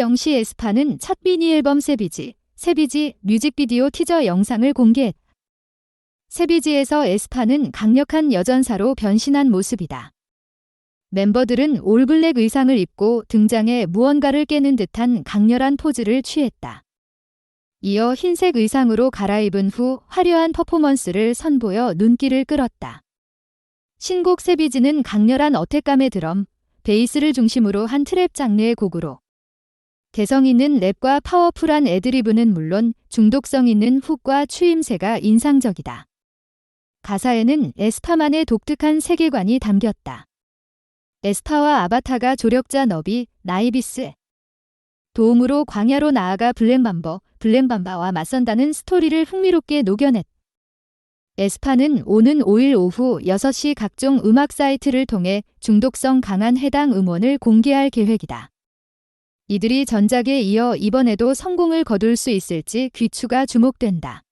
24일 0시 에스파는 첫 미니 앨범 세비지, 세비지 뮤직비디오 티저 영상을 공개했다. 세비지에서 에스파는 강력한 여전사로 변신한 모습이다. 멤버들은 올블랙 의상을 입고 등장해 무언가를 깨는 듯한 강렬한 포즈를 취했다. 이어 흰색 의상으로 갈아입은 후 화려한 퍼포먼스를 선보여 눈길을 끌었다. 신곡 세비지는 강렬한 어택감의 드럼, 베이스를 중심으로 한 트랩 장르의 곡으로 개성 있는 랩과 파워풀한 애드리브는 물론 중독성 있는 훅과 추임새가 인상적이다. 가사에는 에스파만의 독특한 세계관이 담겼다. 에스파와 아바타가 조력자 너비, 나이비스 도움으로 광야로 나아가 블랙밤버, 블랙밤바와 맞선다는 스토리를 흥미롭게 녹여냈다. 에스파는 오는 5일 오후 6시 각종 음악 사이트를 통해 중독성 강한 해당 음원을 공개할 계획이다. 이들이 전작에 이어 이번에도 성공을 거둘 수 있을지 귀추가 주목된다.